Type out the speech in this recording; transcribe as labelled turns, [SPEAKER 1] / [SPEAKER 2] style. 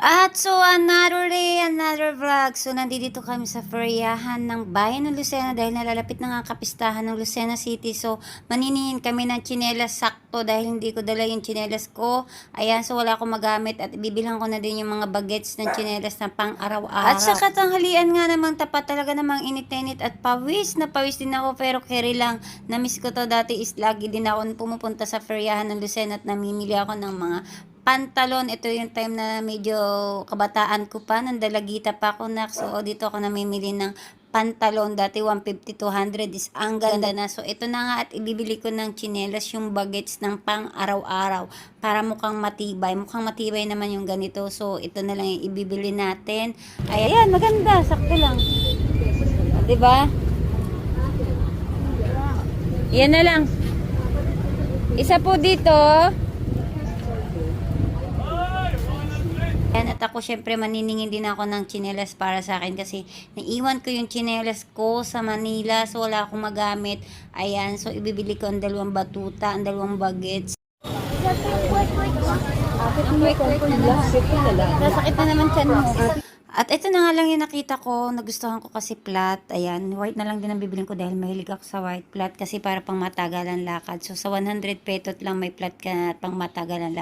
[SPEAKER 1] At so, another day, another vlog. So, nandito kami sa feriahan ng bayan ng Lucena dahil nalalapit na nga kapistahan ng Lucena City. So, maniningin kami ng tsinelas sakto dahil hindi ko dala yung tsinelas ko. Ayan, so wala akong magamit at bibilhan ko na din yung mga bagets ng tsinelas na pang araw-araw. At sa katanghalian nga namang tapat talaga namang init-init at pawis na pawis din ako pero carry lang. Namiss ko to dati is lagi din ako pumupunta sa feriahan ng Lucena at namimili ako ng mga pantalon. Ito yung time na medyo kabataan ko pa. Nandalagita pa ako na. So, dito ako namimili ng pantalon. Dati 150, 200 is ang ganda na. So, ito na nga at ibibili ko ng chinelas yung bagets ng pang araw-araw para mukhang matibay. Mukhang matibay naman yung ganito. So, ito na lang yung ibibili natin. Ayan, maganda. Sakto lang. Diba? Yan na lang. Isa po dito. Yan, at ako syempre maniningin din ako ng chinelas para sa akin kasi naiwan ko yung chinelas ko sa Manila so wala akong magamit. Ayan, so ibibili ko ang dalawang batuta, ang dalawang bagets. Nasakit na naman chan mo. At ito na nga lang yung nakita ko, nagustuhan ko kasi flat. Ayan, white na lang din ang bibiling ko dahil mahilig ako sa white flat kasi para pang matagalan lakad. So sa 100 petot lang may flat ka na pang matagalan lakad.